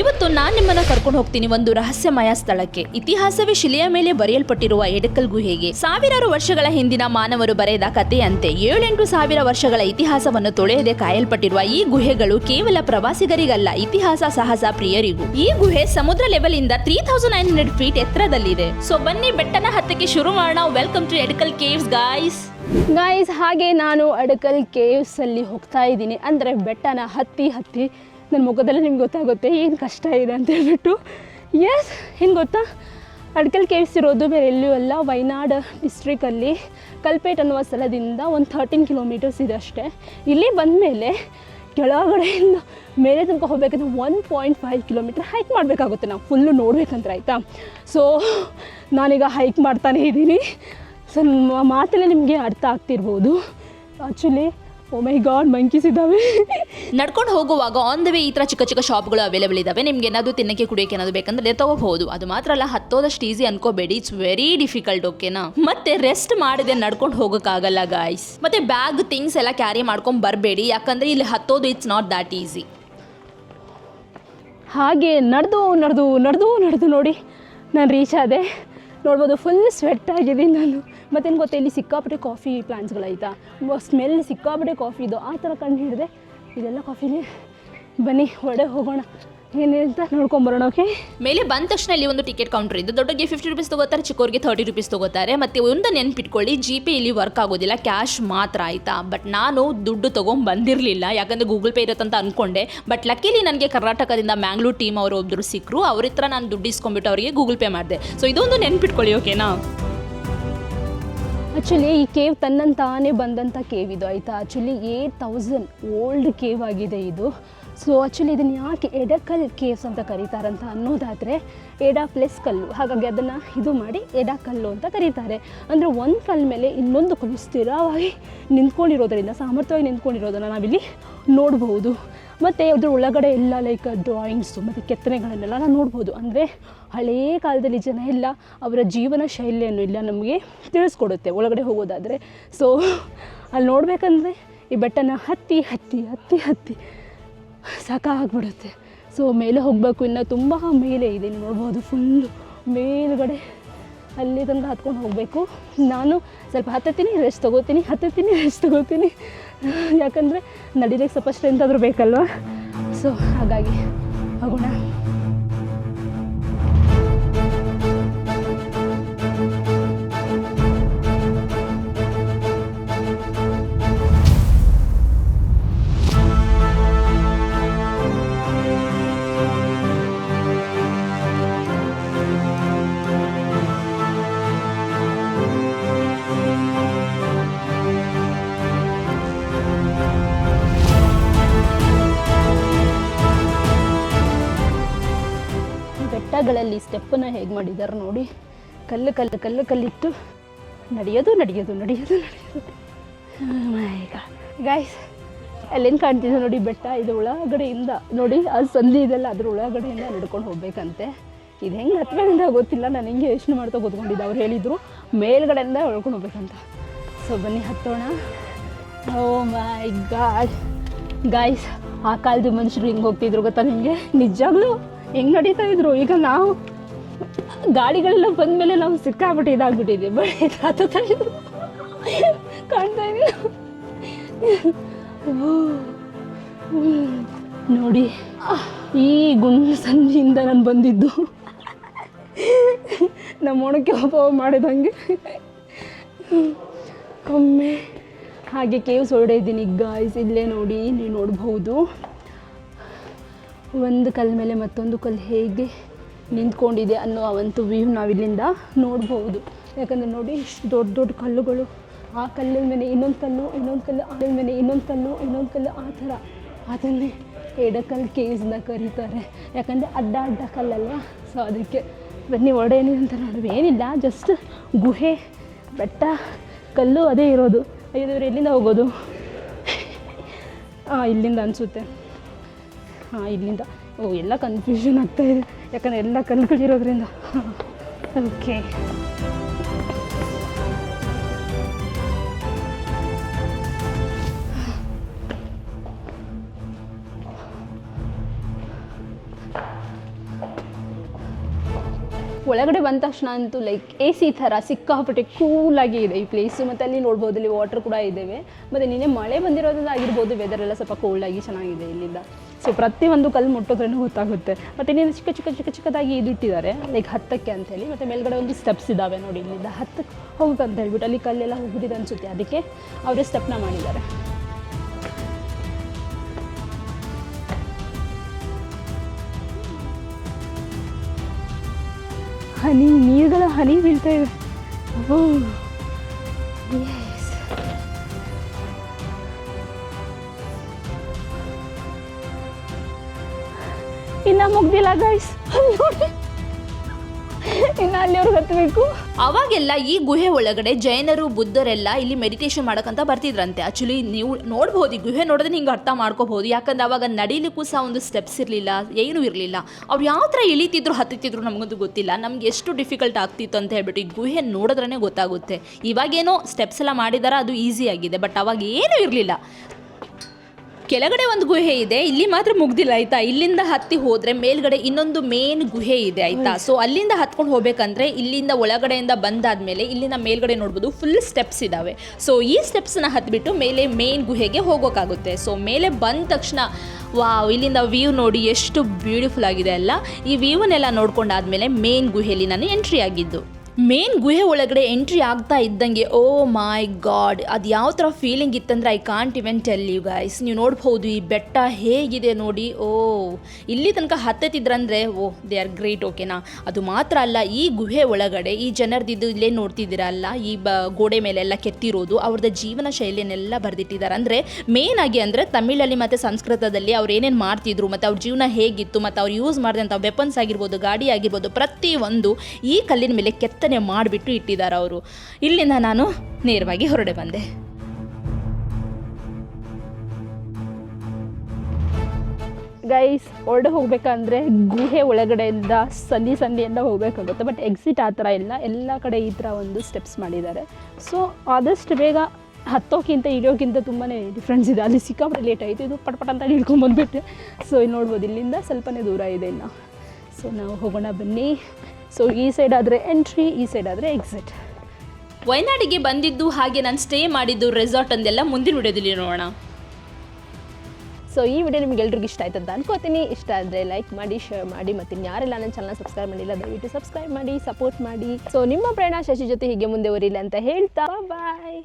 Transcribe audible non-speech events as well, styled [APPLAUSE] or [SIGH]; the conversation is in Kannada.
ಇವತ್ತು ನಾನು ನಿಮ್ಮನ್ನ ಕರ್ಕೊಂಡು ಹೋಗ್ತೀನಿ ಒಂದು ರಹಸ್ಯಮಯ ಸ್ಥಳಕ್ಕೆ. ಇತಿಹಾಸವೇ ಶಿಲೆಯ ಮೇಲೆ ಬರೆಯಲ್ಪಟ್ಟಿರುವ ಎಡಕಲ್ ಗುಹೆಗೆ ಸಾವಿರಾರು ವರ್ಷಗಳ ಹಿಂದಿನ ಮಾನವರು ಬರೆದ ಕಥೆಯಂತೆ ಏಳೆಂಟು ಸಾವಿರ ವರ್ಷಗಳ ಇತಿಹಾಸವನ್ನು ತೊಳೆಯದೆ ಕಾಯಲ್ಪಟ್ಟಿರುವ ಈ ಗುಹೆಗಳು ಕೇವಲ ಪ್ರವಾಸಿಗರಿಗಲ್ಲ, ಇತಿಹಾಸ ಸಾಹಸ ಪ್ರಿಯರಿಗೂ. ಈ ಗುಹೆ ಸಮುದ್ರ ಲೆವೆಲ್ ಇಂದ three thousand nine hundred feet ಎತ್ತರದಲ್ಲಿದೆ. So ಬನ್ನಿ ಬೆಟ್ಟನ ಹತ್ತಕ್ಕೆ ಶುರು ಮಾಡೋಣ. Welcome to Edakkal caves guys guys ಹಾಗೆ ನಾನು ಅಡಕಲ್ ಕೇವ್ಸ್ ಅಲ್ಲಿ ಹೋಗ್ತಾ ಇದ್ದೀನಿ. ಅಂದ್ರೆ ಬೆಟ್ಟನ ಹತ್ತಿ ಹತ್ತಿ ನನ್ನ ಮುಖದಲ್ಲೇ ನಿಮ್ಗೆ ಗೊತ್ತಾಗುತ್ತೆ ಏನು ಕಷ್ಟ ಇದೆ ಅಂತ ಹೇಳ್ಬಿಟ್ಟು. ಎಸ್ ಏನು ಗೊತ್ತಾ? ಅಡಕಲ್ ಕೇಳಿಸಿರೋದು ಬೇರೆ ಎಲ್ಲೂ ಅಲ್ಲ ವಯನಾಡ್ ಡಿಸ್ಟ್ರಿಕಲ್ಲಿ ಕಲ್ಪೇಟ್ ಅನ್ನುವ ಸ್ಥಳದಿಂದ ಒಂದು ಥರ್ಟೀನ್ ಕಿಲೋಮೀಟರ್ಸ್ ಇದೆ ಅಷ್ಟೇ. ಇಲ್ಲಿ ಬಂದಮೇಲೆ ಕೆಳಗಡೆಯಿಂದ ಮೇಲೆ ತನಕ ಹೋಗ್ಬೇಕಂದ್ರೆ one point five kilometre hike ಮಾಡಬೇಕಾಗುತ್ತೆ ನಾವು. ಫುಲ್ಲು ನೋಡ್ಬೇಕಂದ್ರೆ ಆಯಿತಾ? ಸೊ ನಾನೀಗ ಹೈಕ್ ಮಾಡ್ತಾನೇ ಇದ್ದೀನಿ. ಸೊ ಮಾತಲ್ಲೇ ನಿಮಗೆ ಅರ್ಥ ಆಗ್ತಿರ್ಬೋದು. Actually oh my god monkeys ಇದ್ದಾವೆ ನಡ್ಕೊಂಡು ಹೋಗುವಾಗ ಆನ್ ದ ವೇ ಈ ಥರ ಚಿಕ್ಕ ಚಿಕ್ಕ ಶಾಪ್ಗಳು ಅವೈಲೇಬಲ್ ಇದ್ದಾವೆ ನಿಮ್ಗೆ ಏನಾದರೂ ತಿನ್ನಕ್ಕೆ ಕುಡಿಯೋಕೆ ಏನಾದರೂ ಬೇಕಂದ್ರೆ ತಗೋಬಹುದು. ಅದು ಮಾತ್ರ ಅಲ್ಲ ಹತ್ತೋದಷ್ಟು ಈಸಿ ಅನ್ಕೋಬೇಡಿ. ಇಟ್ಸ್ ವೆರಿ ಡಿಫಿಕಲ್ಟ್ ಓಕೆನಾ ಮತ್ತೆ ರೆಸ್ಟ್ ಮಾಡಿದೆ ನಡ್ಕೊಂಡು ಹೋಗೋಕ್ಕಾಗಲ್ಲ ಗಾಯ್ಸ್ ಮತ್ತೆ ಬ್ಯಾಗ್ ಥಿಂಗ್ಸ್ ಎಲ್ಲ ಕ್ಯಾರಿ ಮಾಡ್ಕೊಂಡು ಬರಬೇಡಿ. ಯಾಕಂದ್ರೆ ಇಲ್ಲಿ ಹತ್ತೋದು ಇಟ್ಸ್ ನಾಟ್ ದ್ಯಾಟ್ ಈಸಿ ಹಾಗೆ ನಡೆದು ನಡೆದು ನಡೆದು ನಡೆದು ನೋಡಿ. ನಾನು ರೀಚ್ ಆದೆ. ನೋಡ್ಬೋದು ಫುಲ್ ಸ್ವೆಟ್ ಆಗಿದ್ದೀನಿ ನಾನು. ಮತ್ತೇನು ಗೊತ್ತಾ, ಇಲ್ಲಿ ಸಿಕ್ಕಾಪಟ್ಟೆ ಕಾಫಿ ಪ್ಲಾಂಟ್ಸ್ಗಳಾಯ್ತಾ ಸ್ಮೆಲ್ ಸಿಕ್ಕಾಪಟ್ಟೆ ಕಾಫಿ ಇದು ಆ ಥರ ಕಂಡು ಹಿಡಿದೆ ಇದೆಲ್ಲ ಕಾಫಿನೇ ಬನ್ನಿ ಒಡೆ ಹೋಗೋಣ. ಏನಿದೆ ಅಂತ ನೋಡ್ಕೊಂಬರೋಣ ಓಕೆ ಮೇಲೆ ಬಂದ ತಕ್ಷಣ ಇಲ್ಲಿ ಒಂದು ಟಿಕೆಟ್ ಕೌಂಟರ್ ಇದೆ ದೊಡ್ಡಗೆ ಫಿಫ್ಟಿ ರುಪೀಸ್ ತಗೋತಾರೆ ಚಿಕ್ಕವ್ರಿಗೆ ತರ್ಟಿ ರುಪೀಸ್ ತಗೋತಾರೆ, ಮತ್ತೆ ಒಂದು ನೆನ್ಪಿಟ್ಕೊಳ್ಳಿ ಜಿ ಪೇ ಇಲ್ಲಿ ವರ್ಕ್ ಆಗೋದಿಲ್ಲ ಕ್ಯಾಶ್ ಮಾತ್ರ ಆಯ್ತಾ? ಬಟ್ ನಾನು ದುಡ್ಡು ತಗೊಂಡ್ ಬಂದಿರಲಿಲ್ಲ, ಯಾಕಂದ್ರೆ ಗೂಗಲ್ ಪೇ ಇರುತ್ತಂತ ಅನ್ಕೊಂಡೆ. ಬಟ್ ಲಕ್ಕಿಲಿ ನನಗೆ ಕರ್ನಾಟಕದಿಂದ ಮ್ಯಾಂಗ್ಳೂರ್ ಟೀಮ್ ಅವರು ಒಬ್ಬರು ಸಿಕ್ಕರು ಅವ್ರ ಹತ್ರ ನಾನು ದುಡ್ಡು ಇಸ್ಕೊಂಡ್ಬಿಟ್ಟು ಅವರಿಗೆ ಗೂಗಲ್ ಪೇ ಮಾಡಿದೆ. ಸೊ ಇದೊಂದು ನೆನ್ಪಿಟ್ಕೊಳ್ಳಿ ಓಕೆನಾ ಆ್ಯಕ್ಚುಲಿ ಈ ಕೇವ್ ತನ್ನಂತಾನೇ ಬಂದಂಥ ಕೇವ್ ಇದು, ಆಯಿತಾ? Actually eight thousand old cave ಆಗಿದೆ ಇದು. ಸೊ ಆ್ಯಕ್ಚುಲಿ ಇದನ್ನು ಯಾಕೆ ಎಡಕಲ್ ಕೇವ್ಸ್ ಅಂತ ಕರೀತಾರಂತ ಅನ್ನೋದಾದರೆ, ಎಡಾ ಪ್ಲಸ್ ಕಲ್ಲು. ಹಾಗಾಗಿ ಅದನ್ನು ಇದು ಮಾಡಿ ಎಡಾ ಕಲ್ಲು ಅಂತ ಕರೀತಾರೆ. ಅಂದರೆ ಒಂದು ಕಲ್ಲು ಮೇಲೆ ಇನ್ನೊಂದು ಕಲ್ಲು ಸ್ಥಿರವಾಗಿ ನಿಂತ್ಕೊಂಡಿರೋದರಿಂದ, ಸಾಮರ್ಥ್ಯವಾಗಿ ನಿಂತ್ಕೊಂಡಿರೋದನ್ನು ನಾವಿಲ್ಲಿ ನೋಡ್ಬೋದು ಮತ್ತು ಅದ್ರ ಒಳಗಡೆ ಎಲ್ಲ ಲೈಕ್ ಡ್ರಾಯಿಂಗ್ಸು ಮತ್ತು ಕೆತ್ತನೆಗಳನ್ನೆಲ್ಲ ನಾವು ನೋಡ್ಬೋದು. ಅಂದರೆ ಹಳೆಯ ಕಾಲದಲ್ಲಿ ಜನ ಎಲ್ಲ ಅವರ ಜೀವನ ಶೈಲಿಯನ್ನು ಇಲ್ಲ ನಮಗೆ ತಿಳಿಸ್ಕೊಡುತ್ತೆ ಒಳಗಡೆ ಹೋಗೋದಾದರೆ. ಸೊ ಅಲ್ಲಿ ನೋಡಬೇಕಂದ್ರೆ ಈ ಬೆಟ್ಟನ ಹತ್ತಿ ಹತ್ತಿ ಹತ್ತಿ ಹತ್ತಿ ಸಾಕಾಗ್ಬಿಡುತ್ತೆ. ಸೊ ಮೇಲೆ ಹೋಗಬೇಕು, ಇನ್ನೂ ತುಂಬ ಮೇಲೆ ಇದೆ ನೋಡ್ಬೋದು ಫುಲ್ಲು ಮೇಲುಗಡೆ ಅಲ್ಲಿ ತನಕ ಹತ್ಕೊಂಡು ಹೋಗಬೇಕು. ನಾನು ಸ್ವಲ್ಪ ಹತ್ತತ್ತೀನಿ ರೆಸ್ಟ್ ತೊಗೋತೀನಿ, ಹತ್ತತ್ತೀನಿ ರೆಸ್ಟ್ ತೊಗೋತೀನಿ. ಯಾಕಂದರೆ ನಡಿಲಿಕ್ಕೆ ಸ್ವಲ್ಪ ಸ್ಟ್ರೆಂತ್ ಆದರೂ ಬೇಕಲ್ವ? ಸೊ ಹಾಗಾಗಿ ಹೋಗೋಣ. ಬೆಟ್ಟಗಳಲ್ಲಿ ಸ್ಟೆಪ್ಪನ್ನು ಹೇಗೆ ಮಾಡಿದ್ದಾರೆ ನೋಡಿ. ಕಲ್ಲು ಕಲ್ಲು ಕಲ್ಲು, ಕಲ್ಲಿಟ್ಟು ನಡೆಯೋದು ನಡೆಯೋದು ನಡೆಯೋದು ನಡೆಯೋದು. ಗಾಯ್ಸ್ ಅಲ್ಲೇನು ಕಾಣ್ತಿದೆ ನೋಡಿ ಬೆಟ್ಟ, ಇದು ಒಳಗಡೆಯಿಂದ ನೋಡಿ ಅದು ಸಂಧಿ ಇದೆಲ್ಲ ಅದ್ರ ಒಳಗಡೆಯಿಂದ ನಡ್ಕೊಂಡು ಹೋಗ್ಬೇಕಂತೆ. ಇದು ಹೆಂಗೆ ಹತ್ಬೇಕಂತ ಗೊತ್ತಿಲ್ಲ, ನಾನು ಹೆಂಗೆ ಯೋಚನೆ ಮಾಡ್ತಾ ಕೂತ್ಕೊಂಡಿದ್ದೆ. ಅವ್ರು ಹೇಳಿದರು, ಮೇಲ್ಗಡೆಯಿಂದ ಹೊಳ್ಕೊಂಡು ಹೋಗ್ಬೇಕಂತ. ಸೊ ಬನ್ನಿ, ಹತ್ತೋಣ. ಓ ಮೈ ಗಾಡ್ ಗಾಯ್ಸ್ ಆ ಕಾಲದ ಮನುಷ್ಯರು ಹಿಂಗೆ ಹೋಗ್ತಿದ್ರು ಗೊತ್ತಾ ನಿಮಗೆ? ನಿಜಾಗ್ಲೂ? ಹೆಂಗೆ ನಡೀತಾ ಇದ್ರು? ಈಗ ನಾವು ಗಾಡಿಗಳೆಲ್ಲ ಬಂದಮೇಲೆ ನಾವು ಸಿಕ್ಕಾಬಿಟ್ಟು ಇದಾಗ್ಬಿಟ್ಟಿದ್ದೀವಿ ಬಟ್ ಕಾಣ್ತಾ ಇದ್ದೀವಿ ನೋಡಿ, ಈ ಗುಂಡು ಸಂಜೆಯಿಂದ ನಾನು ಬಂದಿದ್ದು. ನಮ್ಮ ಒಣಕ್ಕೆ ಒಬ್ಬ ಮಾಡಿದಂಗೆ ಒಮ್ಮೆ ಹಾಗೆ ಕೇವ್ಸ್ ಹೊರಡಿದ್ದೀನಿ ಗಾಯ್ಸ್ ಇಲ್ಲೇ ನೋಡಿ ನೀವು ನೋಡ್ಬೋದು. ಒಂದು ಕಲ್ಲು ಮೇಲೆ ಮತ್ತೊಂದು ಕಲ್ಲು ಹೇಗೆ ನಿಂತ್ಕೊಂಡಿದೆ ಅನ್ನೋ ಒಂದು ವ್ಯೂ ನಾವಿಲ್ಲಿಂದ ನೋಡ್ಬೋದು. ಯಾಕಂದರೆ ನೋಡಿ, ಇಷ್ಟು ದೊಡ್ಡ ದೊಡ್ಡ ಕಲ್ಲುಗಳು. ಆ ಕಲ್ಲಿನ ಮೇಲೆ ಇನ್ನೊಂದು ಕಲ್ಲು ಇನ್ನೊಂದು ಕಲ್ಲು, ಆ ಮೇಲೆ ಇನ್ನೊಂದು ಕಲ್ಲು ಇನ್ನೊಂದು ಕಲ್ಲು, ಆ ಥರ. ಅದನ್ನೇ ಎಡಕಲ್ ಕೇಸ್ನ ಕರೀತಾರೆ. ಯಾಕಂದರೆ ಅಡ್ಡ ಅಡ್ಡ ಕಲ್ಲಲ್ಲ ಸೊ ಅದಕ್ಕೆ ಬನ್ನಿ ಒಡೆಯನಿ ಅಂತ ನೋಡುವ. ಏನಿಲ್ಲ ಜಸ್ಟ್ ಗುಹೆ, ಬೆಟ್ಟ, ಕಲ್ಲು, ಅದೇ ಇರೋದು. ಐದು ಎಲ್ಲಿಂದ ಹೋಗೋದು? [LAUGHS] ಇಲ್ಲಿಂದ ಅನಿಸುತ್ತೆ. ಹಾಂ, ಇಲ್ಲಿಂದ. ಓ, ಎಲ್ಲ ಕನ್ಫ್ಯೂಷನ್ ಆಗ್ತಾ ಇದೆ. ಯಾಕಂದರೆ ಎಲ್ಲ ಕಲ್ಲುಗಳಿರೋದ್ರಿಂದ ಓಕೆ ಒಳಗಡೆ ಬಂದ ತಕ್ಷಣ ಅಂತೂ ಲೈಕ್ ಎ ಸಿ ಥರ ಸಿಕ್ಕಾಪಟ್ಟೆ ಕೂಲಾಗಿ ಇದೆ ಈ ಪ್ಲೇಸು ಮತ್ತು ಅಲ್ಲಿ ನೋಡ್ಬೋದು ಇಲ್ಲಿ ವಾಟರ್ ಕೂಡ ಇದ್ದೇವೆ ಮತ್ತು ನಿನ್ನೆ ಮಳೆ ಬಂದಿರೋದ್ರಿಂದ ಆಗಿರ್ಬೋದು ವೆದರೆಲ್ಲ ಸ್ವಲ್ಪ ಕೋಲ್ಡಾಗಿ ಚೆನ್ನಾಗಿದೆ ಇಲ್ಲಿಂದ. ಸೊ ಪ್ರತಿಯೊಂದು ಕಲ್ಲು ಮುಟ್ಟೋದ್ರೂ ಗೊತ್ತಾಗುತ್ತೆ. ಮತ್ತು ಇನ್ನೇನು ಚಿಕ್ಕ ಚಿಕ್ಕ ಚಿಕ್ಕ ಚಿಕ್ಕದಾಗಿ ಇದು ಇಟ್ಟಿದ್ದಾರೆ ಲೈಕ್ ಹತ್ತಕ್ಕೆ ಅಂತೇಳಿ. ಮತ್ತು ಮೇಲ್ಗಡೆ ಒಂದು ಸ್ಟೆಪ್ಸ್ ಇದ್ದಾವೆ ನೋಡಿ ಇಲ್ಲಿಂದ ಹತ್ತಕ್ಕೆ ಹೋಗುತ್ತೆ ಅಂತ ಹೇಳ್ಬಿಟ್ಟು ಅಲ್ಲಿ ಕಲ್ಲೆಲ್ಲ ಹೋಗಿದ್ದು ಅನಿಸುತ್ತೆ. ಅದಕ್ಕೆ ಅವರೇ ಸ್ಟೆಪ್ನ ಮಾಡಿದ್ದಾರೆ. ಹನಿ, ನೀರುಗಳ ಹನಿ ಬೀಳ್ತಾ ಇದೆ ಇನ್ನ ಮುಗ್ದಿಲ್ಲ ಗೈಸ್ [LAUGHS] ನೋಡಿ. ಇನ್ನು ಹತ್ತಬೇಕು ಅವಾಗೆಲ್ಲ ಈ ಗುಹೆ ಒಳಗಡೆ ಜೈನರು, ಬುದ್ಧರೆಲ್ಲ ಇಲ್ಲಿ ಮೆಡಿಟೇಷನ್ ಮಾಡಕಂತ ಬರ್ತಿದ್ರಂತೆ. ಆಕ್ಚುಲಿ ನೀವು ನೋಡ್ಬೋದು, ಈ ಗುಹೆ ನೋಡಿದ್ರೆ ಹಿಂಗೆ ಅರ್ಥ ಮಾಡ್ಕೋಬಹುದು ಯಾಕಂದ್ರೆ ಅವಾಗ ನಡೀಲಿಕ್ಕೂ ಸಹ ಒಂದು ಸ್ಟೆಪ್ಸ್ ಇರಲಿಲ್ಲ, ಏನೂ ಇರಲಿಲ್ಲ. ಅವ್ರು ಯಾವ ಥರ ಇಳಿತಿದ್ರು ಹತ್ತಿದ್ರು ನಮಗಂತೂ ಗೊತ್ತಿಲ್ಲ. ನಮ್ಗೆ ಎಷ್ಟು ಡಿಫಿಕಲ್ಟ್ ಆಗ್ತಿತ್ತು ಅಂತ ಹೇಳ್ಬಿಟ್ಟು ಈ ಗುಹೆ ನೋಡಿದ್ರೇ ಗೊತ್ತಾಗುತ್ತೆ. ಇವಾಗೇನೋ ಸ್ಟೆಪ್ಸ್ ಎಲ್ಲ ಮಾಡಿದಾರ, ಅದು ಈಸಿ ಆಗಿದೆ. ಬಟ್ ಅವಾಗ ಏನೂ ಇರಲಿಲ್ಲ. ಕೆಳಗಡೆ ಒಂದು ಗುಹೆ ಇದೆ, ಇಲ್ಲಿ ಮಾತ್ರ ಮುಗ್ದಿಲ್ಲ, ಆಯ್ತಾ? ಇಲ್ಲಿಂದ ಹತ್ತಿ ಹೋದ್ರೆ ಮೇಲ್ಗಡೆ ಇನ್ನೊಂದು ಮೇನ್ ಗುಹೆ ಇದೆ, ಆಯ್ತಾ? ಸೊ ಅಲ್ಲಿಂದ ಹತ್ಕೊಂಡು ಹೋಗ್ಬೇಕಂದ್ರೆ ಇಲ್ಲಿಂದ ಒಳಗಡೆಯಿಂದ ಬಂದಾದ್ಮೇಲೆ ಇಲ್ಲಿಂದ ಮೇಲ್ಗಡೆ ನೋಡ್ಬೋದು ಫುಲ್ ಸ್ಟೆಪ್ಸ್ ಇದಾವೆ. ಸೊ ಈ ಸ್ಟೆಪ್ಸ್ನ ಹತ್ಬಿಟ್ಟು ಮೇಲೆ ಮೇನ್ ಗುಹೆಗೆ ಹೋಗೋಕ್ಕಾಗುತ್ತೆ ಸೊ ಮೇಲೆ ಬಂದ ತಕ್ಷಣ, ವಾವ್, ಇಲ್ಲಿಂದ ವ್ಯೂ ನೋಡಿ ಎಷ್ಟು ಬ್ಯೂಟಿಫುಲ್ ಆಗಿದೆ ಅಲ್ಲ? ಈ ವ್ಯೂವನ್ನೆಲ್ಲ ನೋಡ್ಕೊಂಡಾದ್ಮೇಲೆ ಮೇನ್ ಗುಹೆಯಲ್ಲಿ ನಾನು ಎಂಟ್ರಿ ಆಗಿದ್ದು. ಮೇನ್ ಗುಹೆ ಒಳಗಡೆ ಎಂಟ್ರಿ ಆಗ್ತಾ ಇದ್ದಂಗೆ, ಓ ಮೈ ಗಾಡ್, ಅದು ಯಾವ ಥರ ಫೀಲಿಂಗ್ ಇತ್ತಂದ್ರೆ I can't even tell you guys ನೀವು ನೋಡ್ಬೋದು ಈ ಬೆಟ್ಟ ಹೇಗಿದೆ ನೋಡಿ, ಓ. ಇಲ್ಲಿ ತನಕ ಹತ್ತತ್ತಿದ್ರಂದ್ರೆ, ಓ ದೇ ಆರ್ ಗ್ರೇಟ್ ಓಕೆನಾ ಅದು ಮಾತ್ರ ಅಲ್ಲ, ಈ ಗುಹೆ ಒಳಗಡೆ, ಈ ಜನರದಿದ್ದು ಇಲ್ಲೇ ನೋಡ್ತಿದ್ದೀರಲ್ಲ ಈ ಬ, ಗೋಡೆ ಮೇಲೆಲ್ಲ ಕೆತ್ತಿರೋದು ಅವ್ರದ್ದು ಜೀವನ ಶೈಲಿಯನ್ನೆಲ್ಲ ಬರೆದಿಟ್ಟಿದ್ದಾರೆ. ಅಂದರೆ ಮೇನ್ ಆಗಿ ಅಂದರೆ, ತಮಿಳಲ್ಲಿ ಮತ್ತು ಸಂಸ್ಕೃತದಲ್ಲಿ ಅವ್ರು ಏನೇನು ಮಾಡ್ತಿದ್ರು, ಮತ್ತು ಅವ್ರ ಜೀವನ ಹೇಗಿತ್ತು, ಮತ್ತು ಅವ್ರು ಯೂಸ್ ಮಾಡಿದಂಥ ವೆಪನ್ಸ್ ಆಗಿರ್ಬೋದು, ಗಾಡಿ ಆಗಿರ್ಬೋದು, ಪ್ರತಿಯೊಂದು ಈ ಕಲ್ಲಿನ ಮೇಲೆ ಕೆತ್ತನೆ ಮಾಡಿಬಿಟ್ಟು ಇಟ್ಟಿದ್ದಾರೆ ಅವರು. ಇಲ್ಲಿಂದ ನಾನು ನೇರವಾಗಿ ಹೊರಡೆ ಬಂದೆ. ಗೈಸ್ ಹೊರಡೆ ಹೋಗ್ಬೇಕಂದ್ರೆ ಗುಹೆ ಒಳಗಡೆಯಿಂದ ಸಂಧಿ ಸಂಧಿಯಿಂದ ಹೋಗಬೇಕಾಗುತ್ತೆ. ಬಟ್ ಎಕ್ಸಿಟ್ ಆ ಥರ ಇಲ್ಲ. ಎಲ್ಲ ಕಡೆ ಈ ಥರ ಒಂದು ಸ್ಟೆಪ್ಸ್ ಮಾಡಿದ್ದಾರೆ. ಸೊ ಆದಷ್ಟು ಬೇಗ ಹತ್ತೋಕ್ಕಿಂತ ಇಳಿಯೋಕ್ಕಿಂತ ತುಂಬಾ ಡಿಫ್ರೆನ್ಸ್ ಇದೆ. ಅಲ್ಲಿ ಸಿಕ್ಕಾಪಟ್ಟೆ ಲೇಟ್ ಆಯಿತು. ಇದು ಪಟ್ ಪಟ್ ಅಂತ ಇಳ್ಕೊಂಡು ಬಂದುಬಿಟ್ಟೆ. ಸೊ ಇಲ್ಲಿ ನೋಡ್ಬೋದು ಇಲ್ಲಿಂದ ಸ್ವಲ್ಪನೇ ದೂರ ಇದೆ ಇನ್ನು. ಸೊ ನಾವು ಹೋಗೋಣ ಬನ್ನಿ. ಸೊ ಈ ಸೈಡ್ ಆದರೆ ಎಂಟ್ರಿ ಈ ಸೈಡ್ ಆದರೆ ಎಕ್ಸಿಟ್ ವಯನಾಡಿಗೆ ಬಂದಿದ್ದು ಹಾಗೆ ನಾನು ಸ್ಟೇ ಮಾಡಿದ್ದು ರೆಸಾರ್ಟ್ ಅಂದೆಲ್ಲ ಮುಂದಿನ ವಿಡಿಯೋದಲ್ಲಿ ನೋಡೋಣ. ಸೊ ಈ ವಿಡಿಯೋ ನಿಮ್ಗೆ ಎಲ್ರಿಗೂ ಇಷ್ಟ ಆಯ್ತು ಅಂತ ಅನ್ಕೋತೀನಿ. ಇಷ್ಟ ಆದರೆ ಲೈಕ್ ಮಾಡಿ ಶೇರ್ ಮಾಡಿ ಮತ್ತು ಯಾರೆಲ್ಲ ನನ್ನ ಚಾನಲ್ ಸಬ್ಸ್ಕ್ರೈಬ್ ಮಾಡಿಲ್ಲ ದಯವಿಟ್ಟು ಸಬ್ಸ್ಕ್ರೈಬ್ ಮಾಡಿ ಸಪೋರ್ಟ್ ಮಾಡಿ. ಸೊ ನಿಮ್ಮ ಪ್ರಯಾಣ ಶಶಿ ಜೊತೆ ಹೀಗೆ ಮುಂದೆ ಅಂತ ಹೇಳ್ತಾ ಬಾಯ್